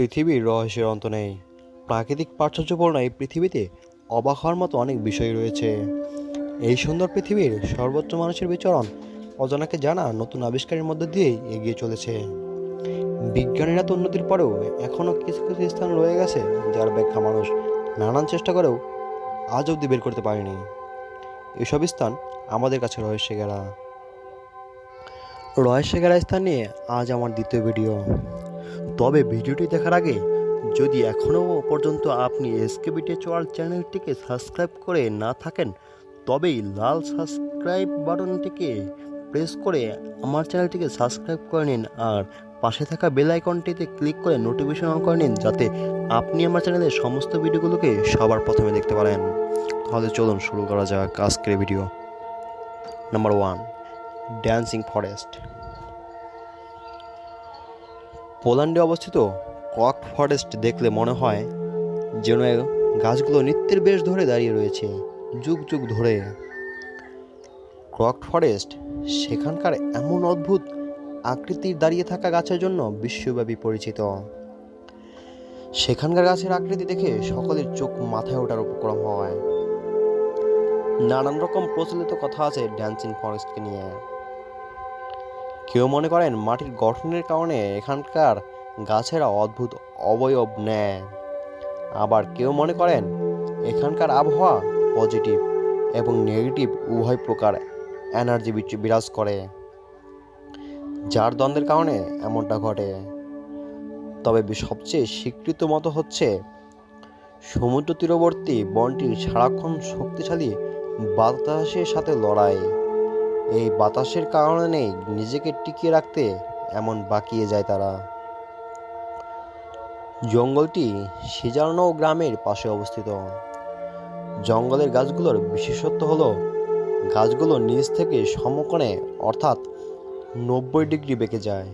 পৃথিবীর রহস্যের অন্ত নেই। প্রাকৃতিক প্রাচুর্যপূর্ণ এই পৃথিবীতে অবাক হওয়ার মতো অনেক বিষয় রয়েছে। এই সুন্দর পৃথিবীর সর্বোচ্চ মানুষের বিচরণ অজানাকে জানা নতুন আবিষ্কারের মধ্যে দিয়েই এগিয়ে চলেছে। বিজ্ঞানীরা তো উন্নতির পরেও এখনও কিছু কিছু স্থান রয়ে গেছে যার ব্যাখ্যা মানুষ নানান চেষ্টা করেও আজ অবধি বের করতে পারেনি। এসব স্থান আমাদের কাছে রহস্যে গেরা রহস্যে গেরা স্থান নিয়ে আজ আমার দ্বিতীয় ভিডিও। তবে ভিডিওটি দেখার আগে, যদি এখনও পর্যন্ত আপনি এসকেবিটি চোয়াল চ্যানেলটিকে সাবস্ক্রাইব করে না থাকেন, তবেই লাল সাবস্ক্রাইব বাটনটিকে প্রেস করে আমার চ্যানেলটিকে সাবস্ক্রাইব করে নিন আর পাশে থাকা বেল আইকনটিতে ক্লিক করে নোটিফিকেশন অন করে নিন যাতে আপনি আমার চ্যানেলের সমস্ত ভিডিওগুলোকে সবার প্রথমে দেখতে পারেন। তাহলে চলুন শুরু করা যাক আজকের video. Number one dancing forest পোল্যান্ডে অবস্থিত কক ফরেস্ট দেখলে মনে হয় যেন গাছগুলো নিত্যের বেশ ধরে দাঁড়িয়ে রয়েছে, যুগ যুগ ধরে। ক্রক ফরেস্ট সেখানকার এমন অদ্ভুত আকৃতির দাঁড়িয়ে থাকা গাছের জন্য বিশ্বব্যাপী পরিচিত। সেখানকার গাছের আকৃতি দেখে সকলের চোখ মাথায় ওঠার উপক্রম হয়। নানান রকম প্রচলিত কথা আছে ড্যান্সিং ফরেস্টকে নিয়ে। কেউ মনে করেন মাটির গঠনের কারণে এখানকার গাছেরা অদ্ভুত অবয়ব নেয়। আবার কেউ মনে করেন এখানকার আবহাওয়া পজিটিভ এবং নেগেটিভ উভয় প্রকার এনার্জি বিরাজ করে, যার দ্বন্দ্বের কারণে এমনটা ঘটে। তবে সবচেয়ে স্বীকৃত মতো হচ্ছে সমুদ্র তীরবর্তী বনটির সারাক্ষণ শক্তিশালী বাতাসের সাথে লড়াই। এই বাতাসের কারণে নিজেকে টিকিয়ে রাখতে এমন বাকিয়ে যায় তারা। জঙ্গলটি সিজানো গ্রামের পাশে অবস্থিত। জঙ্গলের গাছগুলোর বিশেষত্ব হলো, গাছগুলো নিচ থেকে সমকোণে অর্থাৎ নব্বই ডিগ্রি বেঁকে যায়।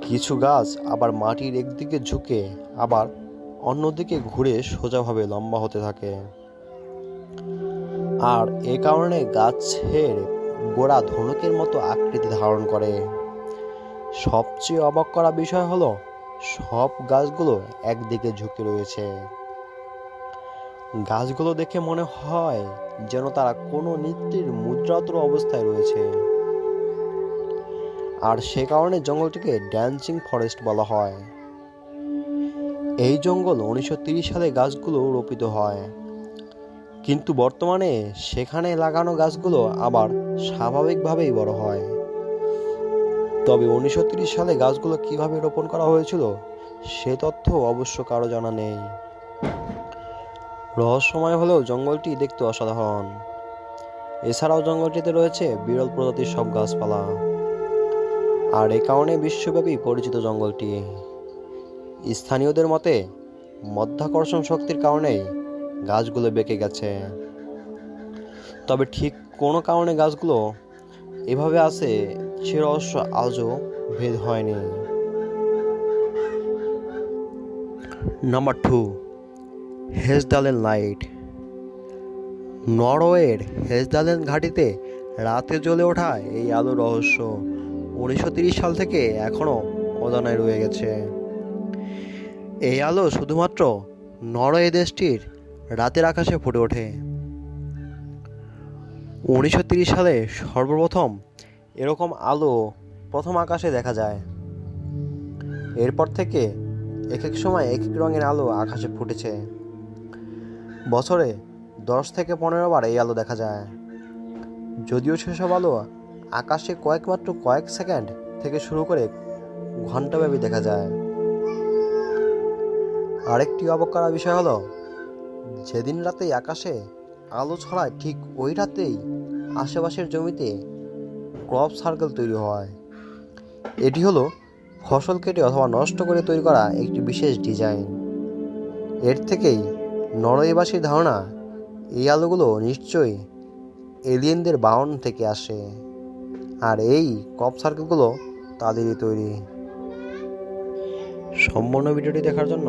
কিছু গাছ আবার মাটির একদিকে ঝুঁকে আবার অন্যদিকে ঘুরে সোজাভাবে লম্বা হতে থাকে। আর এ কারণে গাছের গোড়া ধনুকের মতো আকৃতি ধারণ করে। সবচেয়ে অবাক করা বিষয় হলো, সব গাছগুলো একদিকে ঝুঁকে রয়েছে। গাছগুলো দেখে মনে হয় যেন তারা কোনো নৃত্যের মুদ্রাতর অবস্থায় রয়েছে। আর সে কারণে জঙ্গলটিকে ড্যান্সিং ফরেস্ট বলা হয়। এই জঙ্গল উনিশশো সালে গাছগুলো রোপিত হয়। কিন্তু বর্তমানে সেখানে লাগানো গাছগুলো আবার স্বাভাবিকভাবেই বড় হয়। তবে উনিশশো সালে গাছগুলো কীভাবে রোপণ করা হয়েছিল, সে তথ্য অবশ্য কারও জানা নেই। রহস্যময় হলেও জঙ্গলটি দেখতে অসাধারণ। এছাড়াও জঙ্গলটিতে রয়েছে বিরল প্রজাতির সব গাছপালা। আর এ কারণে বিশ্বব্যাপী পরিচিত জঙ্গলটি। স্থানীয়দের মতে, মধ্যাকর্ষণ শক্তির কারণেই গাছগুলো বেঁকে গেছে। তবে ঠিক কোনো কারণে গাছগুলো এভাবে আছে সে রহস্য আজও ভেদ হয়নি। নাম্বার টু হেজডালেন লাইট নরওয়ের হেজডালেন ঘাটিতে রাতে জ্বলে ওঠা এই আলো রহস্য উনিশশো সাল থেকে এখনও অজানায় রয়ে গেছে। এই আলো শুধুমাত্র নরওয়ে দেশটির রাতের আকাশে ফুটে ওঠে। উনিশশো সালে সর্বপ্রথম এরকম আলো প্রথম আকাশে দেখা যায়। এরপর থেকে এক এক সময় এক এক রঙের আলো আকাশে ফুটেছে। বছরে দশ থেকে পনেরো বার এই আলো দেখা যায়। যদিও সেসব আলো আকাশে কয়েক মাত্র কয়েক সেকেন্ড থেকে শুরু করে ঘন্টাব্যাপী দেখা যায়। আরেকটি অবাক করা বিষয় হলো যেদিন রাতেই আকাশে আলো ছড়ায় ঠিক ওই রাতেই আশেপাশের জমিতে ক্রপ সার্কেল তৈরি হয়। এটি হলো ফসল কেটে অথবা নষ্ট করে তৈরি করা একটি বিশেষ ডিজাইন। এর থেকেই নরওয়েবাসীর ধারণা, এই আলোগুলো নিশ্চয়ই এলিয়েনদের বাহন থেকে আসে, আর এই ক্রপ সার্কেলগুলো তাদেরই তৈরি। সম্পূর্ণ ভিডিওটি দেখার জন্য